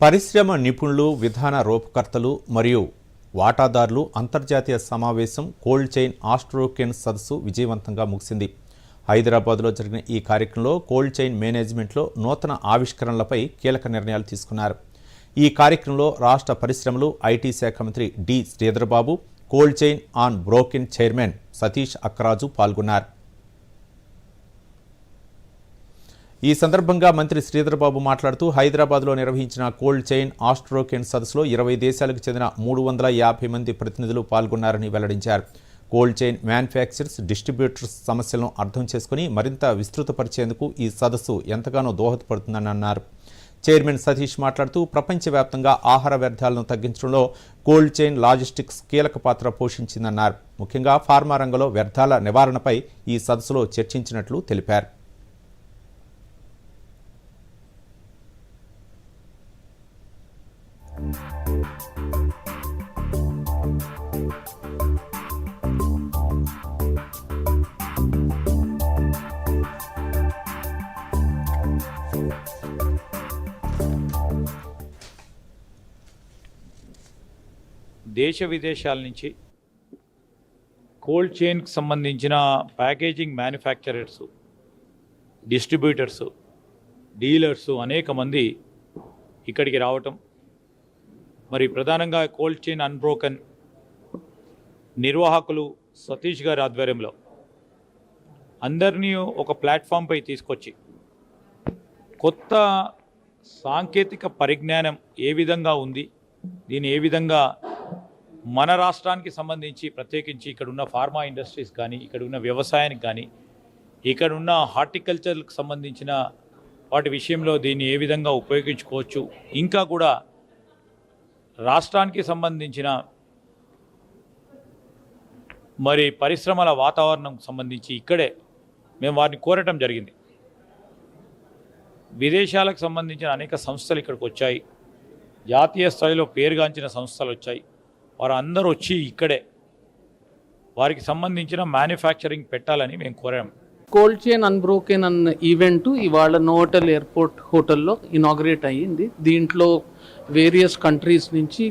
పరిశ్రమ నిపుణులు విధాన రూపకర్తలు మరియు వాటాదారులు అంతర్జాతీయ సమావేశం కోల్డ్ చైన్ ఆస్ట్రోకెన్ సదస్సు విజయవంతంగా ముగిసింది. హైదరాబాద్లో జరిగిన ఈ కార్యక్రమంలో కోల్డ్ చైన్ మేనేజ్మెంట్లో నూతన ఆవిష్కరణలపై కీలక నిర్ణయాలు తీసుకున్నారు. ఈ కార్యక్రమంలో రాష్ట్ర పరిశ్రమలు ఐటీ శాఖ మంత్రి D Sridhar babu cold chain unbroken chairman Satish Akraju పాల్గొన్నారు. ఈ సందర్భంగా మంత్రి శ్రీధర్బాబు మాట్లాడుతూ హైదరాబాద్లో నిర్వహించిన కోల్డ్ చైన్ ఆస్ట్రోకెన్ సదస్సులో ఇరవై దేశాలకు చెందిన మూడు వందల యాభై మంది ప్రతినిధులు పాల్గొన్నారని వెల్లడించారు. కోల్డ్ చైన్ మ్యానుఫ్యాక్చర్స్ డిస్ట్రిబ్యూటర్స్ సమస్యలను అర్థం చేసుకుని మరింత విస్తృతపరిచేందుకు ఈ సదస్సు ఎంతగానో దోహదపడుతుందని అన్నారు. చైర్మన్ సతీష్ మాట్లాడుతూ ప్రపంచవ్యాప్తంగా ఆహార వ్యర్థాలను తగ్గించడంలో కోల్డ్ చైన్ లాజిస్టిక్స్ కీలక పాత్ర పోషించిందన్నారు. ముఖ్యంగా ఫార్మా రంగంలో వ్యర్థాల నివారణపై ఈ సదస్సులో చర్చించినట్లు తెలిపారు. దేశ విదేశాల నుంచి కోల్డ్ చైన్కి సంబంధించిన ప్యాకేజింగ్ మ్యానుఫ్యాక్చరర్స్ డిస్ట్రిబ్యూటర్స్ డీలర్స్ అనేక మంది ఇక్కడికి రావటం మరి ప్రధానంగా కోల్డ్ చైన్ అన్బ్రోకన్ నిర్వాహకులు సతీష్ గారి ఆధ్వర్యంలో అందరినీ ఒక ప్లాట్ఫామ్పై తీసుకొచ్చి కొత్త సాంకేతిక పరిజ్ఞానం ఏ విధంగా ఉంది దీన్ని ఏ విధంగా మన రాష్ట్రానికి సంబంధించి ప్రత్యేకించి ఇక్కడ ఉన్న ఫార్మా ఇండస్ట్రీస్ కానీ ఇక్కడ ఉన్న వ్యవసాయానికి కానీ ఇక్కడ ఉన్న హార్టికల్చర్కి సంబంధించిన వాటి విషయంలో దీన్ని ఏ విధంగా ఉపయోగించుకోవచ్చు ఇంకా కూడా రాష్ట్రానికి సంబంధించిన మరి పరిశ్రమల వాతావరణం సంబంధించి ఇక్కడే మేము వారిని కోరటం జరిగింది. విదేశాలకు సంబంధించిన అనేక సంస్థలు ఇక్కడికి వచ్చాయి. జాతీయ స్థాయిలో పేరుగాంచిన సంస్థలు వచ్చాయి. వారు అందరూ వచ్చి ఇక్కడే వారికి సంబంధించిన మ్యానుఫ్యాక్చరింగ్ పెట్టాలని మేము కోరాము. కోల్డ్ చైన్ అన్బ్రోకెన్ అన్న ఈవెంట్ ఇవాళ నోటల్ ఎయిర్పోర్ట్ హోటల్లో ఇనాగ్రేట్ అయ్యింది. దీంట్లో వేరియస్ కంట్రీస్ నుంచి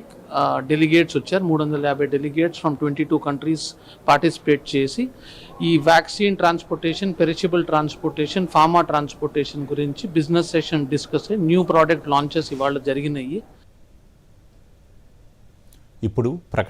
డెలిగేట్స్ వచ్చారు. మూడు వందల యాభై delegates from twenty two countries participate చేసి ఈ vaccine transportation perishable transportation pharma transportation గురించి బిజినెస్ సెషన్ డిస్కస్ అయ్యి న్యూ ప్రోడక్ట్ లాంచెస్ ఇవాళ జరిగినాయి. ఇప్పుడు ప్రకటన